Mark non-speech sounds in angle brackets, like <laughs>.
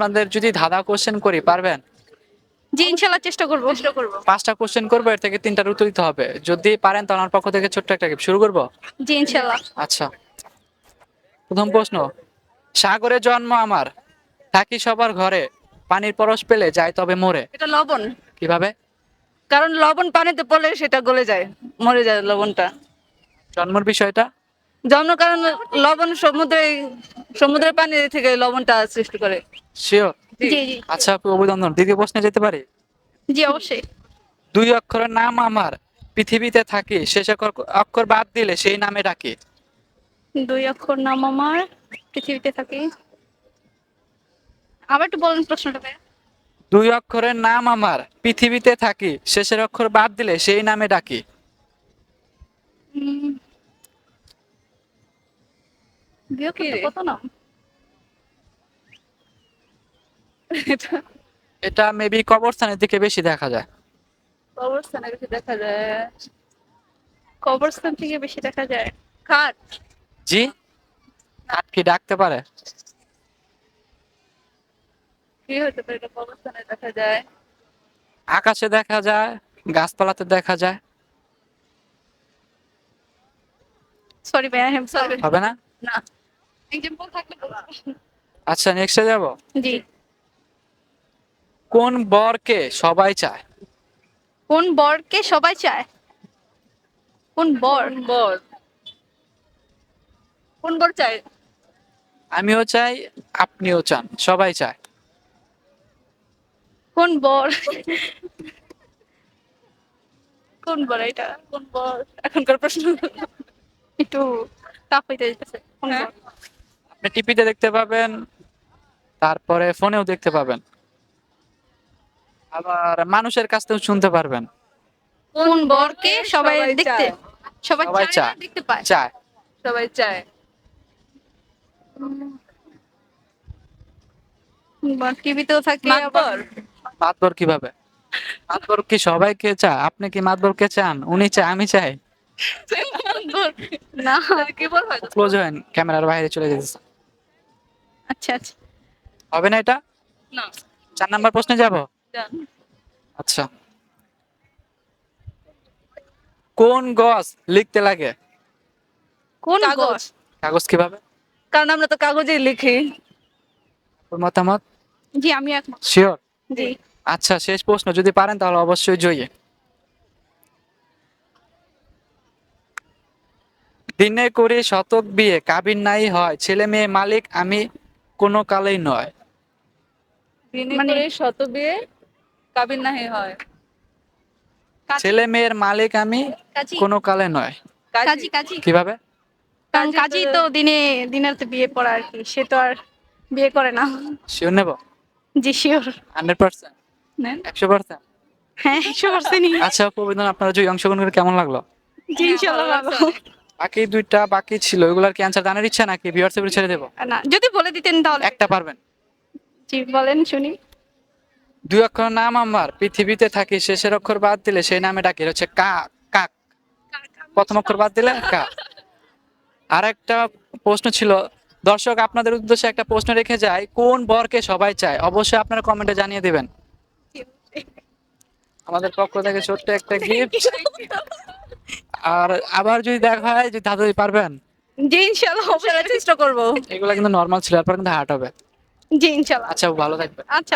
আপনাদের যদি ধাঁধা কোশ্চেন করি পারবেন? জি ইনশাল্লাহ চেষ্টা করব। চেষ্টা করব। পাঁচটা কোশ্চেন করব এর থেকে তিনটার উত্তর দিতে হবে। যদি পারেন তাহলে আমার পক্ষ থেকে ছোট্ট একটা gift শুরু করব? জি ইনশাল্লাহ আচ্ছা। প্রথম প্রশ্ন। সাগরে জন্ম আমার। থাকি সবার ঘরে। পানির পরশ পেলে যায় তবে মরে। এটা লবণ। কীভাবে? কারণ লবণ পানিতে পড়লে সেটা গলে যায় মরে যায় লবণটা। জন্মের বিষয়টা? জন্ম কারণ লবণ সমুদ্রে সমুদ্রের পানি থেকে লবণটা সৃষ্টি করে। শিওর জি জি। আচ্ছা আপু অভিনন্দন। দ্বিতীয় প্রশ্নে যেতে পারি? জি অবশ্যই। দুই অক্ষরের নাম আমার পৃথিবীতে থাকি শেষ অক্ষর অক্ষর বাদ দিলে সেই নামে ডাকে। দুই অক্ষর নাম আমার পৃথিবীতে থাকি। আবার একটু বলুন প্রশ্নটা। দুই অক্ষরের নাম আমার পৃথিবীতে থাকি শেষের অক্ষর বাদ দিলে সেই নামে ডাকি। কত নাম? এটা? মেবি কবরস্থানের দিকে বেশি দেখা যায়। কবরস্থানে বেশি দেখা যায়। কবরস্থান থেকে বেশি দেখা যায়। জি? কি ডাকতে পারে? কি হতে পারে এটা কবরস্থানে দেখা যায়? আকাশে দেখা যায় গাছপালাতে দেখা যায়। সরি ভাইয়া হ্যাঁ সরি হবে না? না। এক্সাম্পল থাকলে আচ্ছা নেক্সটে যাব? জি। কোন বরকে সবাই চায়? কোন বরকে সবাই চায়? কোন বর? বর? কোন বর চাই আমিও চাই আপনিও চান সবাই চায়। কোন বর? কোন বর এটা? কোন বর? এখনকার প্রশ্ন। একটু টাফ হইতে যেতেছে কোন হ্যাঁ। বর? আপনি টিভিতে দেখতে পাবেন তারপরে ফোনেও দেখতে পাবেন। আবার মানুষের কাছ থেকেও শুনতে পারবেন। কোন বরকে সবাই দেখতে সবাই সবাই চায়। দেখতে পায়? চায়। সবাই চায়। টিভিতেও থাকে আবার মাতবর। কীভাবে? মাতবর কি সবাইকে চায়? আপনি কি মাতবরকে চান? উনি চায় আমি চাই। <laughs> না। কি বল ক্লোজ হন ক্যামেরার বাইরে চলে যেতেছে আচ্ছা আচ্ছা। হবে না এটা? না। চার নাম্বার প্রশ্নে যাব? আচ্ছা। কোন গছ লিখতে লাগে? কোন কাগজ। গছ? কাগজ কীভাবে? কারণ আমরা তো কাগজেই লিখি। ওর মতামত? জি আমি একমত। শিওর জি। আচ্ছা শেষ প্রশ্ন। যদি পারেন তাহলে অবশ্যই জয়ী। দিনে করে শতক বিয়ে কাবিন নাই হয়। ছেলে মেয়ে মালিক আমি কোনো কালেই নয়। মানে- শত বিয়ে কাবিন নাহি হয়। ছেলে মেয়ের মালিক আমি কোনো কালে নয়। কাজী কাজী। কীভাবে? কারণ কাজী তো- দিনে দিনের তো বিয়ে পড়া আর কি। সে তো আর বিয়ে করে না। শিওর নেব? জি শিওর হান্ড্রেড পার্সেন্ট? নেন। একশো পার্সেন্ট? হ্যাঁ একশো পার্সেন্টই। আচ্ছা অভিনন্দন আপনারা যে অংশগ্রহণ করে কেমন লাগল? জি ইনশাল্লাহ ভালো। লাগছে। বাকি দুইটা বাকি ছিল ওগুলার কি অ্যান্সার জানার ইচ্ছা নাকি? ভিউয়ার্স এর ছেড়ে দেবো। না যদি বলে দিতেন তাহলে। একটা পারবেন। জি বলেন শুনি। দুই অক্ষর নাম আমার পৃথিবীতে থাকি শেষের অক্ষর বাদ দিলে সেই নামে ডাকি হচ্ছে কাক কাক। প্রথম অক্ষর বাদ দিলে কা। আর একটা প্রশ্ন ছিল দর্শক আপনাদের উদ্দেশ্যে একটা প্রশ্ন রেখে যায় কোন বরকে সবাই চায়? অবশ্যই আপনারা কমেন্টে জানিয়ে দিবেন। আমাদের পক্ষ থেকে ছোট্ট একটা <laughs> গিফট আর আবার যদি দেখা হয় যদি তাড়াতাড়ি পারবেন? জি ইনশাআল্লাহ অবশ্যই। চেষ্টা করব। এগুলা কিন্তু নরমাল ছিল এরপর কিন্তু হার্ট হবে। জি ইনশাআল্লাহ আচ্ছা ভালো থাকবেন। আচ্ছা